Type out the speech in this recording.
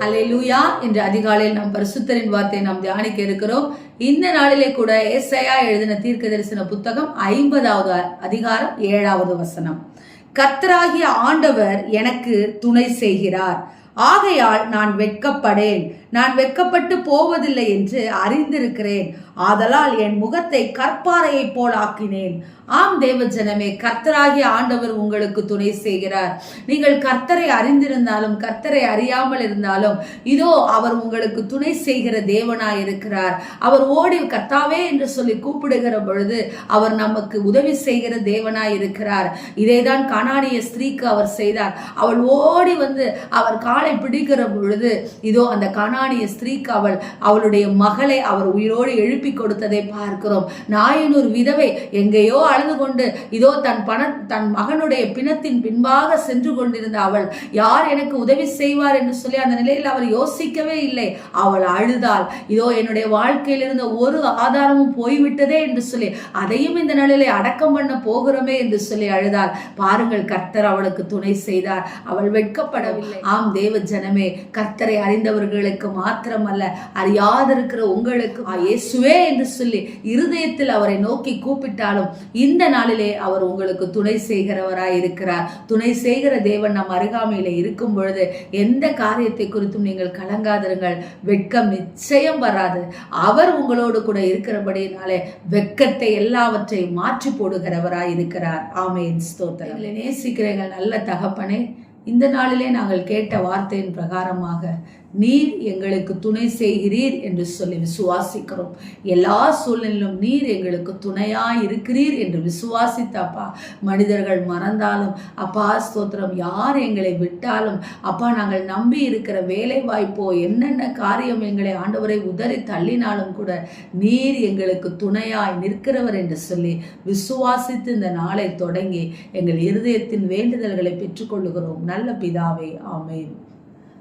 அலை லூயா என்று அதிகாலையில் நாம் பரிசுத்தரின் வார்த்தையை நாம் தியானிக்க இருக்கிறோம். இந்த நாளிலே கூட எஸ்ஐயா எழுதின தீர்க்க தரிசன புத்தகம் ஐம்பதாவது அதிகாரம் ஏழாவது வசனம். கர்த்தராகிய ஆண்டவர் எனக்கு துணை செய்கிறார். ஆகையால் நான் வெட்கப்படேன். நான் வெட்கப்பட்டு போவதில்லை என்று அறிந்திருக்கிறேன். ஆதலால் என் முகத்தை கற்பாறையைப் போல் ஆக்கினேன். ஆம் தேவஜனமே கர்த்தராகிய ஆண்டவர் உங்களுக்கு துணை செய்கிறார். நீங்கள் கர்த்தரை அறிந்திருந்தாலும் கர்த்தரை அறியாமல் இருந்தாலும் இதோ அவர் உங்களுக்கு துணை செய்கிற தேவனாய் இருக்கிறார். அவர் ஓடி கர்த்தாவே என்று சொல்லி கூப்பிடுகிற பொழுது அவர் நமக்கு உதவி செய்கிற தேவனாய் இருக்கிறார். இதைதான் கனானிய ஸ்திரீக்கு அவர் செய்தார். அவள் ஓடி வந்து அவர் காலை பிடிக்கிற பொழுது இதோ அந்த கானானிய ஸ்திரீக்கு அவள் அவளுடைய மகளை அவர் உயிரோடு எழுப்பி கொடுத்ததை பார்க்கிறோம். நாயனூர் விதவை எங்கேயோ அழுது கொண்டு இதோ தன் பண தன் மகனுடைய பிணத்தின் பின்பாக சென்று கொண்டிருந்த அவள் யார் எனக்கு உதவி செய்வார்? என்று சொல்லி அந்த நிலையில் அவர் யோசிக்கவே இல்லை. அவள் அழுதாள். இதோ என்னுடைய வாழ்க்கையில் இருந்த ஒரு ஆதாரமும் போய்விட்டதே என்று சொல்லி அதையும் இந்த நிலையில அடக்கம் பண்ண போகிறோமே என்று சொல்லி அழுதாள். பாருங்கள் கர்த்தர் அவளுக்கு துணை செய்தார். அவள் வெட்கப்படவில்லை. ஆம் தேவ ஜனமே கர்த்தரை அறிந்தவர்களுக்கு மாத்திரமல்ல அறியாதிருக்கிற உங்களுக்கு. இயேசுவே என்று சொல்லி இருதயத்தில் அவரை நோக்கி கூப்பிட்டாலும் இந்த நாளிலே அவர் உங்களுக்கு துணை செய்கிறவராய் இருக்கிறார். துணை செய்கிற தேவன் நம் அருகாமையில இருக்கும் பொழுது எந்த காரியத்தை குறித்தும் நீங்கள் கலங்காதிருங்கள். வெட்கம் நிச்சயம் வராது. அவர் உங்களோடு கூட இருக்கிறபடினாலே வெட்கத்தை எல்லாவற்றையும் மாற்றி போடுகிறவராய் இருக்கிறார். ஆமேன். ஸ்தோத்திரம். நேசிக்கிறீர்கள் நல்ல தகப்பனே இந்த நாளிலே நாங்கள் கேட்ட வார்த்தையின் பிரகாரமாக நீர் எங்களுக்கு துணை செய்கிறீர் என்று சொல்லி விசுவாசிக்கிறோம். எல்லா சூழ்நிலும் நீர் எங்களுக்கு துணையாய் இருக்கிறீர் என்று விசுவாசித்தப்பா. மனிதர்கள் மறந்தாலும் அப்பா ஸ்தோத்திரம் யார் எங்களை விட்டாலும் அப்பா நாங்கள் நம்பி இருக்கிற வேலை வாய்ப்போ என்னென்ன காரியம் எங்களை ஆண்டவரை உதறி தள்ளினாலும் கூட நீர் எங்களுக்கு துணையாய் நிற்கிறவர் என்று சொல்லி விசுவாசித்து இந்த நாளை தொடங்கி எங்கள் இருதயத்தின் வேண்டுதல்களை பெற்றுக்கொள்ளுகிறோம். நல்ல பிதாவே ஆமேன்.